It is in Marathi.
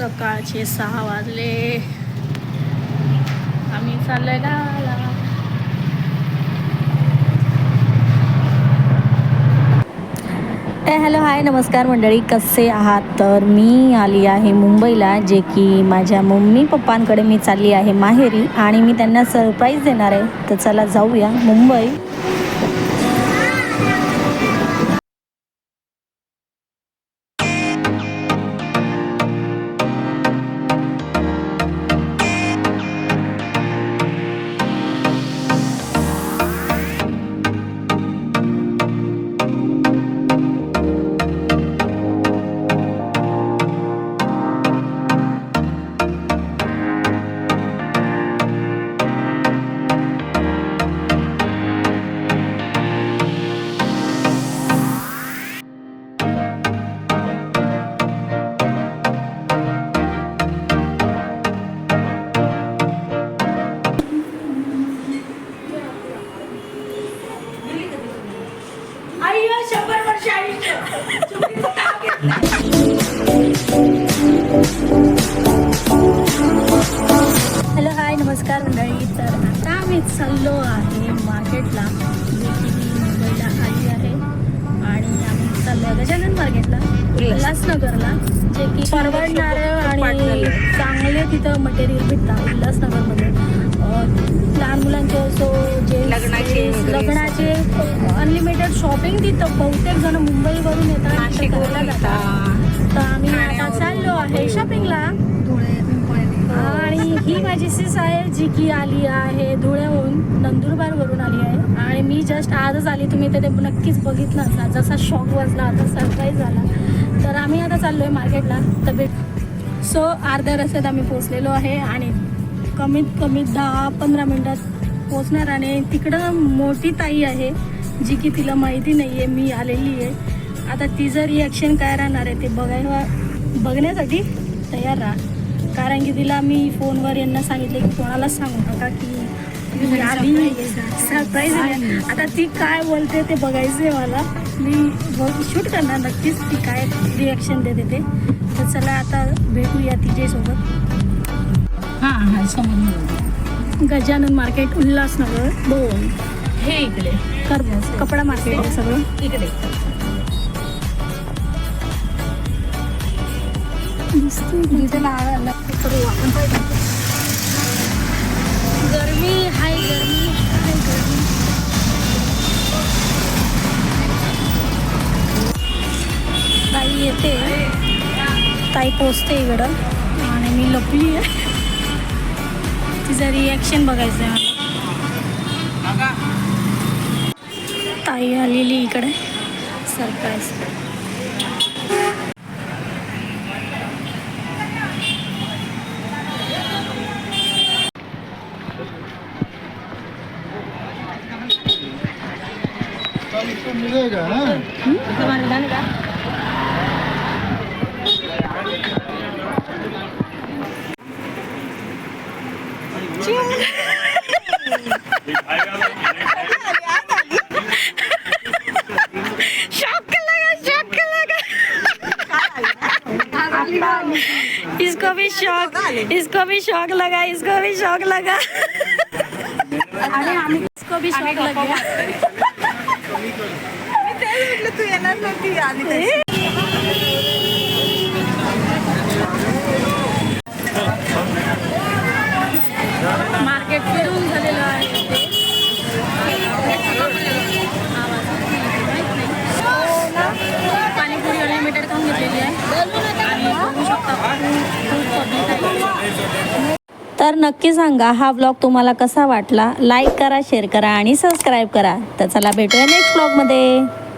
सकाळचे सहा वाजले. आम्ही चाललोय गावाला. हॅलो हाय नमस्कार मंडळी. कसे आहात? तर मी आली आहे मुंबईला जे की माझ्या मम्मी पप्पांकडे मी चालली आहे माहेरी आणि मी त्यांना सरप्राईज देणार आहे. तर चला जाऊया मुंबई. हॅलो हाय नमस्कार मंडळी. तर आता आम्ही चाललो आहे मार्केटला. जे की मी मुंबईला आली आहे. आणि आम्ही चाललो आहे गजानन मार्केटला उल्हासनगरला. जे की परवडणार आणि चांगले तिथं मटेरियल भेटतात उल्हासनगरमध्ये. लहान मुलांचे असो जे लग्नाचे. लग्नाचे अनलिमिटेड शॉपिंग तिथं बहुतेक जण मुंबईवरून येतात तर आम्ही आता चाललो आहे शॉपिंगला आणि ही माझी सिस आहे जी की आली आहे धुळ्याहून नंदुरबारवरून आली आहे. आणि मी जस्ट आजच आली तुम्ही ते नक्कीच बघितलं असा जसा शॉक वाजला आता सरप्राईज झाला. तर आम्ही आता चाललो आहे मार्केटला तर भेट सो अर्ध्या रस्त्यात आम्ही पोचलेलो आहे आणि कमीत कमी दहा पंधरा मिनटात पोचणार आणि तिकडं मोठी ताई आहे जी की तिला माहिती नाही आहे मी आलेली आहे. आता तिचं रिॲक्शन काय राहणार आहे ते बघायला बघण्यासाठी तयार राहा. कारण की तिला मी फोनवर यांना सांगितले की कोणालाच सांगू नका की सरप्राईज आता ती काय बोलते ते बघायचं आहे मला. मी शूट करणार नक्कीच ती काय रिॲक्शन देते ते. तर चला आता भेटूया तिच्यासोबत. हा हा समोर गजानन मार्केट उल्हासनगर दोन. हे इकडे. कर कपडा मार्केट आहे सगळं. इकडे. गरमी हाय गरमी हाय गरमी. ताई येते. ताई पोचते इकडं. आणि मी लपली आहे. तिचं रिॲक्शन बघायचं आहे मला ताई आलेली इकडे. सरप्राईज मिलेगा इसको भी शौक इसको भी शौक लगा इसको भी शौक लगा। इसको भी शौक लगा गया। तू येणार नव्हती आली तर नक्की सांगा हा ब्लॉग तुम्हाला कसा वाटला? लाईक करा शेअर करा आणि सबस्क्राईब करा. तर चला भेटूया नेक्स्ट ब्लॉगमध्ये